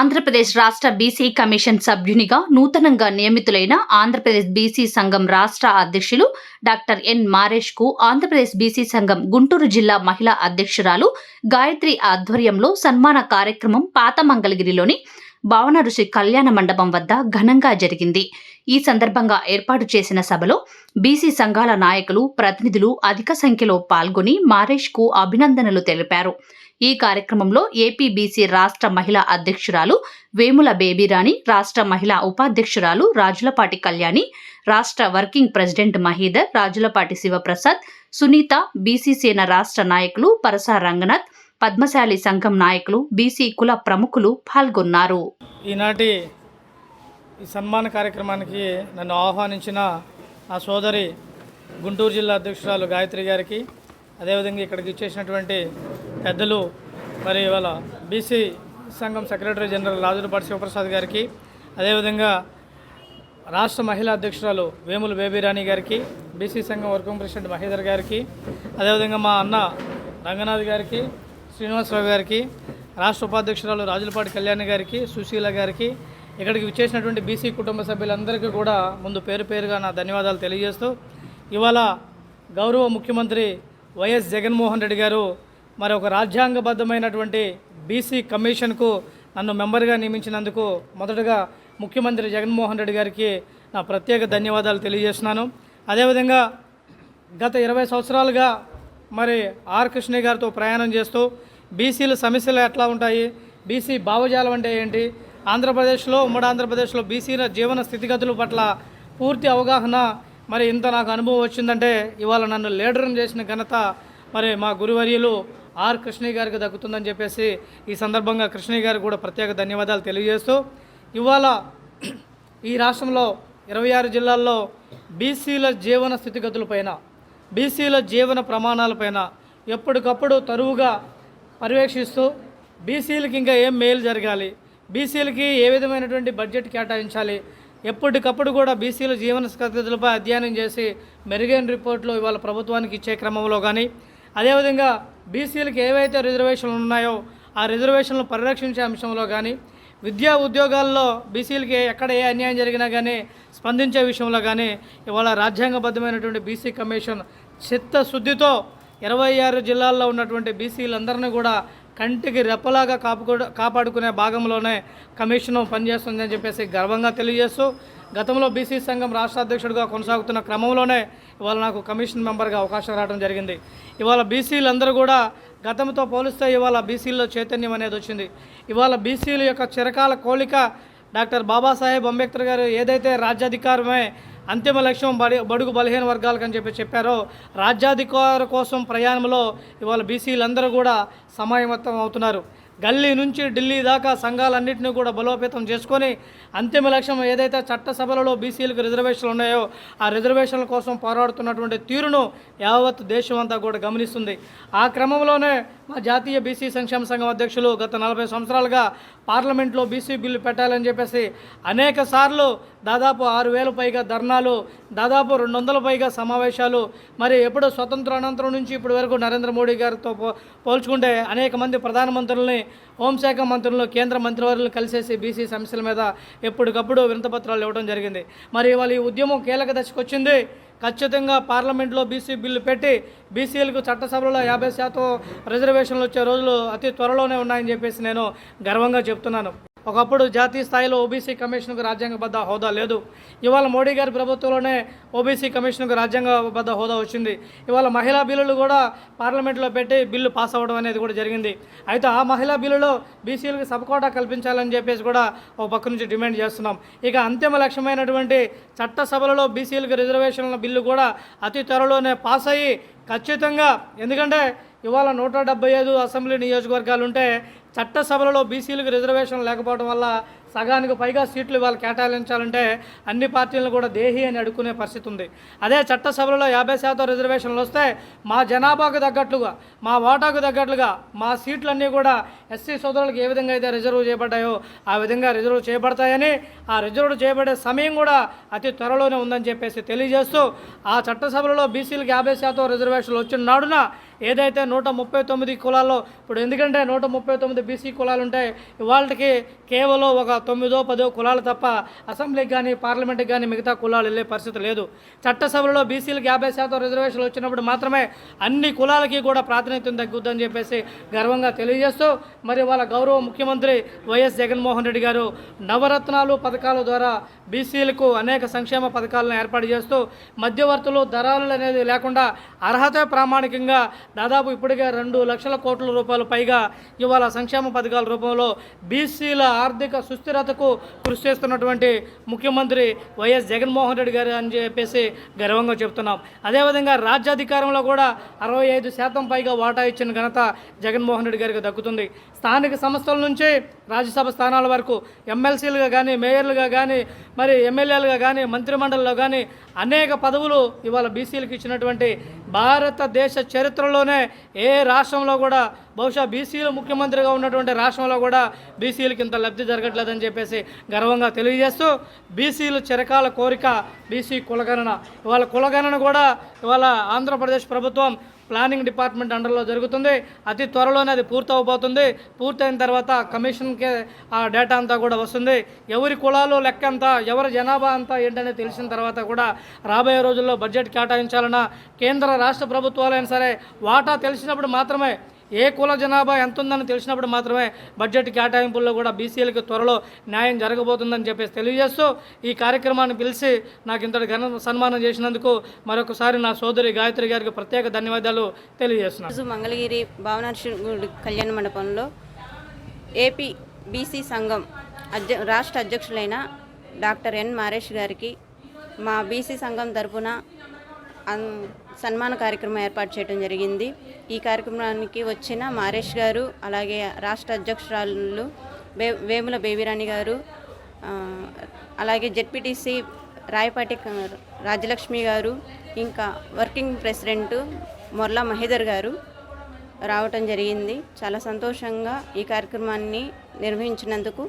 ఆంధ్రప్రదేశ్ రాష్ట్ర BC commission సభ్యునిగా నూతనంగా నియమితులైన ఆంధ్రప్రదేశ్ బీసీ సంఘం రాష్ట్ర అధ్యక్షులు డాక్టర్ ఎన్ మారేష్కు ఆంధ్రప్రదేశ్ బీసీ సంఘం గుంటూరు జిల్లా మహిళా అధ్యక్షురాలు గాయత్రి ఆధ్వర్యంలో సన్మాన కార్యక్రమం పాత మంగళగిరిలోని భావన ఋషి కళ్యాణ మండపం వద్ద ఘనంగా జరిగింది. ఈ సందర్భంగా ఏర్పాటు చేసిన సభలో బీసీ సంఘాల నాయకులు ప్రతినిధులు అధిక సంఖ్యలో పాల్గొని మారేష్కు అభినందనలు తెలిపారు. ఈ కార్యక్రమంలో ఏపీబీసీ రాష్ట్ర మహిళా అధ్యక్షురాలు వేముల బేబీరాణి రాష్ట్ర మహిళా ఉపాధ్యక్షురాలు రాజులపాటి కళ్యాణి రాష్ట్ర working president Mahidhar Rajulapati Sivaprasad Sunitha BC Sena రాష్ట్ర నాయకులు పరసా రంగనాథ్ పద్మశాలి సంఘం నాయకులు బీసీ కుల ప్రముఖులు పాల్గొన్నారు. ఈనాటి ఈ సన్మాన కార్యక్రమానికి నన్ను ఆహ్వానించిన ఆ సోదరి గుంటూరు జిల్లా అధ్యక్షురాలు గాయత్రి గారికి అదేవిధంగా ఇక్కడికి ఇచ్చేసినటువంటి పెద్దలు మరి ఇవాళ బీసీ సంఘం సెక్రటరీ జనరల్ రాజులపాటి శివప్రసాద్ గారికి అదేవిధంగా రాష్ట్ర మహిళా అధ్యక్షురాలు వేముల బేబీరాణి గారికి బీసీ సంఘం వర్కింగ్ ప్రెసిడెంట్ మహేందర్ గారికి అదేవిధంగా మా అన్న రంగనాథ్ గారికి శ్రీనివాసరావు గారికి రాష్ట్ర ఉపాధ్యక్షురాలు రాజులపాటి కళ్యాణి గారికి సుశీల గారికి ఇక్కడికి విచ్చేసినటువంటి బీసీ కుటుంబ సభ్యులందరికీ కూడా ముందు పేరు పేరుగా నా ధన్యవాదాలు తెలియజేస్తూ ఇవాళ గౌరవ ముఖ్యమంత్రి వైఎస్ జగన్మోహన్ రెడ్డి గారు మరి ఒక రాజ్యాంగబద్ధమైనటువంటి బీసీ కమిషన్కు నన్ను మెంబర్గా నియమించినందుకు మొదటగా ముఖ్యమంత్రి జగన్మోహన్ రెడ్డి గారికి నా ప్రత్యేక ధన్యవాదాలు తెలియజేస్తున్నాను. అదేవిధంగా గత ఇరవై సంవత్సరాలుగా మరి ఆర్ కృష్ణ గారితో ప్రయాణం చేస్తూ బీసీల సమస్యలు ఎట్లా ఉంటాయి బీసీ భావజాలం అంటే ఏంటి ఆంధ్రప్రదేశ్లో ఉమ్మడి ఆంధ్రప్రదేశ్లో బీసీల జీవన స్థితిగతుల పట్ల పూర్తి అవగాహన మరి ఇంత నాకు అనుభవం వచ్చిందంటే ఇవాళ నన్ను లీడర్ని చేసిన ఘనత మరి మా గురువర్యులు ఆర్ కృష్ణయ్య గారికి దక్కుతుందని చెప్పేసి ఈ సందర్భంగా కృష్ణయ్య గారికి కూడా ప్రత్యేక ధన్యవాదాలు తెలియజేస్తూ ఇవాళ ఈ రాష్ట్రంలో ఇరవై ఆరు జిల్లాల్లో బీసీల జీవన స్థితిగతులపైన బీసీల జీవన ప్రమాణాలపైన ఎప్పటికప్పుడు తరువుగా పర్యవేక్షిస్తూ బీసీలకి ఇంకా ఏం మేలు జరగాలి బీసీలకి ఏ విధమైనటువంటి బడ్జెట్ కేటాయించాలి ఎప్పటికప్పుడు కూడా బీసీల జీవన స్థితులపై అధ్యయనం చేసి మెరుగైన రిపోర్ట్లు ఇవాళ ప్రభుత్వానికి ఇచ్చే క్రమంలో కానీ అదేవిధంగా బీసీలకు ఏవైతే రిజర్వేషన్లు ఉన్నాయో ఆ రిజర్వేషన్లు పరిరక్షించే అంశంలో కానీ విద్యా ఉద్యోగాల్లో బీసీలకి ఎక్కడ ఏ అన్యాయం జరిగినా కానీ స్పందించే విషయంలో కానీ ఇవాళ రాజ్యాంగబద్ధమైనటువంటి బీసీ కమిషన్ చిత్తశుద్ధితో ఇరవై ఆరు జిల్లాల్లో ఉన్నటువంటి బీసీలందరినీ కూడా కంటికి రెప్పలాగా కాపుకో కాపాడుకునే భాగంలోనే కమిషన్ పనిచేస్తుందని చెప్పేసి గర్వంగా తెలియజేస్తూ గతంలో బీసీ సంఘం రాష్ట్ర అధ్యక్షుడిగా కొనసాగుతున్న క్రమంలోనే ఇవాళ నాకు కమిషన్ మెంబర్గా అవకాశం రావడం జరిగింది. ఇవాళ బీసీలందరూ కూడా గతంతో పోలిస్తే ఇవాళ బీసీల్లో చైతన్యం అనేది వచ్చింది. ఇవాళ బీసీల యొక్క చిరకాల కోలిక డాక్టర్ బాబాసాహెబ్ అంబేద్కర్ గారు ఏదైతే రాజ్యాధికారమే అంతిమ లక్ష్యం బడి బడుగు బలహీన వర్గాలకు అని చెప్పి చెప్పారో. రాజ్యాధికార కోసం ప్రయాణంలో ఇవాళ బీసీలందరూ కూడా సమాయమత్తం అవుతున్నారు. గల్లీ నుంచి ఢిల్లీ దాకా సంఘాలన్నింటినీ కూడా బలోపేతం చేసుకొని అంతిమ లక్ష్యం ఏదైతే చట్టసభలలో బీసీలకు రిజర్వేషన్లు ఉన్నాయో ఆ రిజర్వేషన్ల కోసం పోరాడుతున్నటువంటి తీరును యావత్ దేశం అంతా కూడా గమనిస్తుంది. ఆ క్రమంలోనే మా జాతీయ బీసీ సంక్షేమ సంఘం అధ్యక్షులు గత నలభై సంవత్సరాలుగా పార్లమెంట్లో బీసీ బిల్లు పెట్టాలని చెప్పేసి అనేక సార్లు దాదాపు ఆరు వేల పైగా ధర్నాలు దాదాపు రెండు వందల పైగా సమావేశాలు మరి ఎప్పుడు స్వతంత్ర అనంతరం నుంచి ఇప్పటి వరకు నరేంద్ర మోడీ గారితో పో పోల్చుకుంటే అనేక మంది ప్రధానమంత్రుల్ని హోంశాఖ మంత్రులను కేంద్ర మంత్రివర్యులు కలిసేసి బీసీ సమస్యల మీద ఎప్పటికప్పుడు వినతపత్రాలు ఇవ్వడం జరిగింది. మరి ఇవాళ ఈ ఉద్యమం కీలక దశకు వచ్చింది. ఖచ్చితంగా పార్లమెంట్లో బీసీ బిల్లు పెట్టి బీసీలకు చట్టసభలో యాభై శాతం రిజర్వేషన్లు వచ్చే రోజులు అతి త్వరలోనే ఉన్నాయని చెప్పేసి నేను గర్వంగా చెప్తున్నాను. ఒకప్పుడు జాతీయ స్థాయిలో ఓబీసీ కమిషన్కు రాజ్యాంగబద్ధ హోదా లేదు. ఇవాళ మోడీ గారి ప్రభుత్వంలోనే ఓబీసీ కమిషన్కు రాజ్యాంగబద్ధ హోదా వచ్చింది. ఇవాళ మహిళా బిల్లులు కూడా పార్లమెంట్లో పెట్టి బిల్లు పాస్ అవ్వడం అనేది కూడా జరిగింది. అయితే ఆ మహిళా బిల్లులో బీసీలకు సబకోటా కల్పించాలని చెప్పేసి కూడా ఒక పక్క నుంచి డిమాండ్ చేస్తున్నాం. ఇక అంతిమ లక్ష్యమైనటువంటి చట్టసభలలో బీసీలకు రిజర్వేషన్ల బిల్లు కూడా అతి త్వరలోనే పాస్ అయ్యి ఖచ్చితంగా ఎందుకంటే ఇవాళ నూట డెబ్బై ఐదు అసెంబ్లీ నియోజకవర్గాలు ఉంటే చట్టసభలలో బీసీలకు రిజర్వేషన్ లేకపోవడం వల్ల సగానికి పైగా సీట్లు ఇవాళ కేటాయించాలంటే అన్ని పార్టీలను కూడా దేహి అని అడుక్కునే పరిస్థితి ఉంది. అదే చట్టసభలలో యాభై శాతం రిజర్వేషన్లు వస్తే మా జనాభాకు తగ్గట్లుగా మా ఓటాకు తగ్గట్లుగా మా సీట్లన్నీ కూడా ఎస్సీ సోదరులకు ఏ విధంగా అయితే రిజర్వ్ చేయబడ్డాయో ఆ విధంగా రిజర్వ్ చేయబడతాయని ఆ రిజర్వ్ చేయబడే సమయం కూడా అతి త్వరలోనే ఉందని చెప్పేసి తెలియజేస్తూ ఆ చట్టసభలలో బీసీలకు యాభై శాతం రిజర్వేషన్లు వచ్చిన నాడున ఏదైతే నూట ముప్పై తొమ్మిది కులాల్లో ఇప్పుడు ఎందుకంటే నూట ముప్పై తొమ్మిది బీసీ కులాలు ఉంటాయి ఇవాళకి కేవలం ఒక తొమ్మిదో పదో కులాలు తప్ప అసెంబ్లీకి కానీ పార్లమెంట్కి కానీ మిగతా కులాలు వెళ్ళే పరిస్థితి లేదు. చట్టసభలో బీసీలకు యాభై శాతం రిజర్వేషన్లు వచ్చినప్పుడు మాత్రమే అన్ని కులాలకి కూడా ప్రాతినిధ్యం తగ్గుద్దని చెప్పేసి గర్వంగా తెలియజేస్తూ మరి వాళ్ళ గౌరవ ముఖ్యమంత్రి వైఎస్ జగన్మోహన్ రెడ్డి గారు నవరత్నాలు పథకాల ద్వారా బీసీలకు అనేక సంక్షేమ పథకాలను ఏర్పాటు చేస్తూ మధ్యవర్తులు దరాలు అనేది లేకుండా అర్హత ప్రామాణికంగా దాదాపు ఇప్పటికే రెండు లక్షల కోట్ల రూపాయలు పైగా ఇవాళ సంక్షేమ పథకాల రూపంలో బీసీల ఆర్థిక సుస్థిరతకు కృషి చేస్తున్నటువంటి ముఖ్యమంత్రి వైఎస్ జగన్మోహన్ రెడ్డి గారు అని చెప్పేసి గర్వంగా చెప్తున్నాం. అదేవిధంగా రాజ్యాధికారంలో కూడా అరవై ఐదు శాతం పైగా వాటా ఇచ్చిన ఘనత జగన్మోహన్ రెడ్డి గారికి దక్కుతుంది. స్థానిక సంస్థల నుంచి రాజ్యసభ స్థానాల వరకు ఎమ్మెల్సీలుగా కానీ మేయర్లుగా కానీ మరి ఎమ్మెల్యేలుగా కానీ మంత్రిమండలిలో కానీ అనేక పదవులు ఇవాళ బీసీలకు ఇచ్చినటువంటి భారతదేశ చరిత్రలోనే ఏ రాష్ట్రంలో కూడా బహుశా బీసీలు ముఖ్యమంత్రిగా ఉన్నటువంటి రాష్ట్రంలో కూడా బీసీలకు ఇంత లబ్ధి జరగట్లేదని చెప్పేసి గర్వంగా తెలియజేస్తూ బీసీలు చిరకాల కోరిక బీసీ కులగణన. ఇవాళ కులగణన కూడా ఇవాళ ఆంధ్రప్రదేశ్ ప్రభుత్వం ప్లానింగ్ డిపార్ట్మెంట్ అండర్లో జరుగుతుంది. అతి త్వరలోనే అది పూర్తవబోతుంది. పూర్తయిన తర్వాత కమిషన్కి ఆ డేటా అంతా కూడా వస్తుంది. ఎవరి కులాలు లెక్క అంతా ఎవరి జనాభా అంతా ఏంటనేది తెలిసిన తర్వాత కూడా రాబోయే రోజుల్లో బడ్జెట్ కేటాయించాలన్నా కేంద్ర రాష్ట్ర ప్రభుత్వాలైనా సరే వాటా తెలిసినప్పుడు మాత్రమే ఏ కుల జనాభా ఎంత ఉందని తెలిసినప్పుడు మాత్రమే బడ్జెట్ కేటాయింపుల్లో కూడా బీసీలకు త్వరలో న్యాయం జరగబోతుందని చెప్పేసి తెలియజేస్తూ ఈ కార్యక్రమాన్ని పిలిచి నాకు ఇంతటి ఘన సన్మానం చేసినందుకు మరొకసారి నా సోదరి గాయత్రి గారికి ప్రత్యేక ధన్యవాదాలు తెలియజేస్తున్నాను మంగళగిరి భావనార్షుడి కళ్యాణ మండపంలో ఏపీ బీసీ సంఘం అధ్య రాష్ట్ర అధ్యక్షులైన డాక్టర్ ఎన్ మారేష్ గారికి మా బీసీ సంఘం తరపున సన్మాన కార్యక్రమం ఏర్పాటు చేయడం జరిగింది. ఈ కార్యక్రమానికి వచ్చిన మారేష్ గారు అలాగే రాష్ట్ర అధ్యక్షురాలు వే వేముల బేబీరాణి గారు అలాగే జెడ్పీటీసీ రాయపాటి రాజలక్ష్మి రాజ్యలక్ష్మి గారు ఇంకా వర్కింగ్ ప్రెసిడెంట్ మొర్లా మహేదర్ గారు రావటం జరిగింది. చాలా సంతోషంగా ఈ కార్యక్రమాన్ని నిర్వహించినందుకు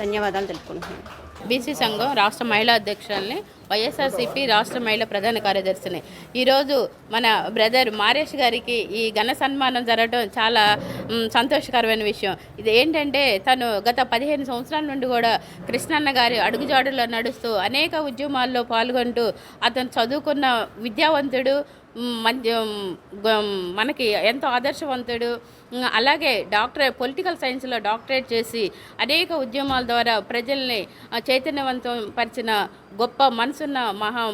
ధన్యవాదాలు తెలుపుకుంటున్నాను. బీసీ సంఘం రాష్ట్ర మహిళా అధ్యక్షుల్ని వైఎస్ఆర్సీపీ రాష్ట్ర మహిళా ప్రధాన కార్యదర్శిని. ఈరోజు మన బ్రదర్ మారేష్ గారికి ఈ ఘన సన్మానం జరగడం చాలా సంతోషకరమైన విషయం. ఇది ఏంటంటే తను గత పదిహేను సంవత్సరాల నుండి కూడా కృష్ణన్న గారి అడుగుజాడులో నడుస్తూ అనేక ఉద్యమాల్లో పాల్గొంటూ అతను చదువుకున్న విద్యావంతుడు మధ్య మంచి మనకి ఎంతో ఆదర్శవంతుడు. అలాగే డాక్టర్ పొలిటికల్ సైన్స్లో డాక్టరేట్ చేసి అనేక ఉద్యమాల ద్వారా ప్రజల్ని చైతన్యవంతం పరిచిన గొప్ప మనసున్న మహా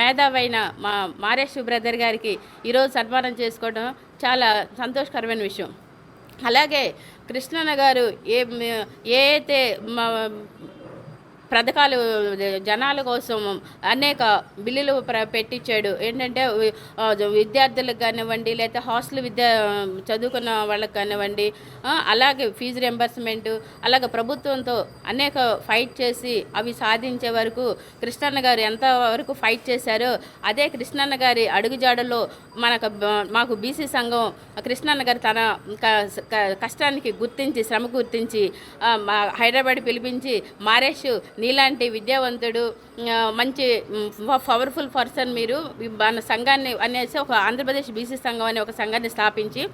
మేధావైన మా మారేష్ బ్రదర్ గారికి ఈరోజు సన్మానం చేసుకోవడం చాలా సంతోషకరమైన విషయం. అలాగే కృష్ణన్న గారు ఏ ఏ అయితే మా పథకాలు జనాల కోసం అనేక బిల్లులు ప్ర పెట్టించాడు. ఏంటంటే విద్యార్థులకు కానివ్వండి లేకపోతే హాస్టల్ విద్య చదువుకున్న వాళ్ళకి కానివ్వండి అలాగే ఫీజు రింబర్స్మెంట్ అలాగే ప్రభుత్వంతో అనేక ఫైట్ చేసి అవి సాధించే వరకు కృష్ణన్న గారు ఎంత వరకు ఫైట్ చేశారో అదే కృష్ణన్న గారి అడుగుజాడలో మనకు మాకు బీసీ సంఘం కృష్ణన్న గారు తన క- కష్టానికి గుర్తించి శ్రమ గుర్తించి మా హైదరాబాద్ పిలిపించి మారేష్ నీలాంటి విద్యావంతుడు మంచి పవర్ఫుల్ పర్సన్ మీరు మన సంఘాన్ని అనేసి ఒక ఆంధ్రప్రదేశ్ బీసీ సంఘం అనే ఒక సంఘాన్ని స్థాపించి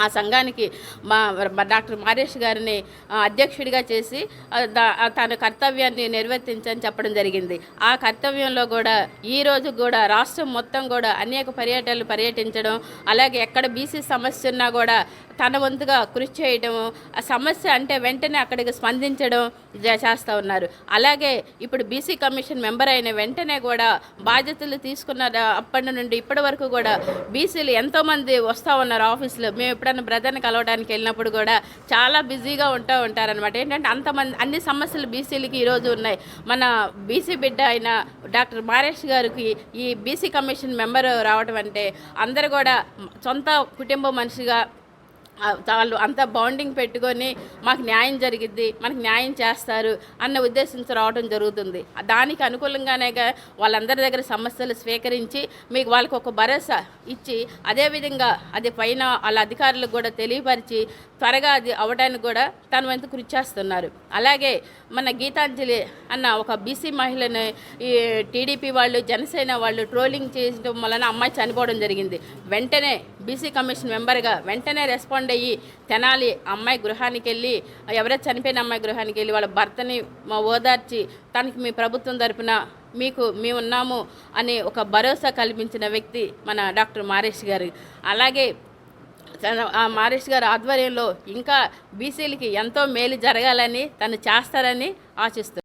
ఆ సంఘానికి మా డాక్టర్ మారేష్ గారిని అధ్యక్షుడిగా చేసి తన కర్తవ్యాన్ని నిర్వర్తించని చెప్పడం జరిగింది. ఆ కర్తవ్యంలో కూడా ఈ రోజు కూడా రాష్ట్రం మొత్తం కూడా అనేక పర్యటనలు పర్యటించడం అలాగే ఎక్కడ బీసీ సమస్య ఉన్నా కూడా తన వంతుగా కృషి చేయడం ఆ సమస్య అంటే వెంటనే అక్కడికి స్పందించడం జ- చేస్తూ ఉన్నారు. అలాగే ఇప్పుడు బీసీ కమిషన్ మెంబర్ అయిన వెంటనే కూడా బాధ్యతలు తీసుకున్న అప్పటి నుండి ఇప్పటి వరకు కూడా బీసీలు ఎంతోమంది వస్తూ ఉన్నారు ఆఫీసులో. మేము ఎప్పుడైనా బ్రదర్ని కలవడానికి వెళ్ళినప్పుడు కూడా చాలా బిజీగా ఉంటూ ఉంటారనమాట ఏంటంటే అంతమంది అన్ని సమస్యలు బీసీలకి ఈరోజు ఉన్నాయి. మన బీసీ బిడ్డ అయిన డాక్టర్ మారేష్ గారికి ఈ బీసీ కమిషన్ మెంబర్ రావడం అంటే అందరు కూడా సొంత కుటుంబ మనిషిగా వాళ్ళు అంత బాండింగ్ పెట్టుకొని మాకు న్యాయం జరిగిద్ది మనకు న్యాయం చేస్తారు అన్న ఉద్దేశంతో రావడం జరుగుతుంది. దానికి అనుకూలంగానేగా వాళ్ళందరి దగ్గర సమస్యలు స్వీకరించి మీకు వాళ్ళకి ఒక భరోసా ఇచ్చి అదేవిధంగా అది పైన వాళ్ళ అధికారులకు కూడా తెలియపరిచి త్వరగా అది అవడానికి కూడా తన వంతు కృషి చేస్తున్నారు. అలాగే మన గీతాంజలి అన్న ఒక బీసీ మహిళని ఈ టీడీపీ వాళ్ళు జనసేన వాళ్ళు ట్రోలింగ్ చేయడం వలన అమ్మాయి చనిపోవడం జరిగింది. వెంటనే బీసీ కమిషన్ మెంబర్గా వెంటనే రెస్పాండ్ అయ్యి తెనాలి అమ్మాయి గృహానికి వెళ్ళి ఎవరైతే చనిపోయిన అమ్మాయి గృహానికి వెళ్ళి వాళ్ళ భర్తని మా ఓదార్చి తనకి మీ ప్రభుత్వం తరపున మీకు మేము ఉన్నాము అని ఒక భరోసా కల్పించిన వ్యక్తి మన డాక్టర్ మారేష్ గారు. అలాగే ఆ మారేష్ గారి ఆధ్వర్యంలో ఇంకా బీసీలకి ఎంతో మేలు జరగాలని తను చేస్తారని ఆశిస్తున్నాను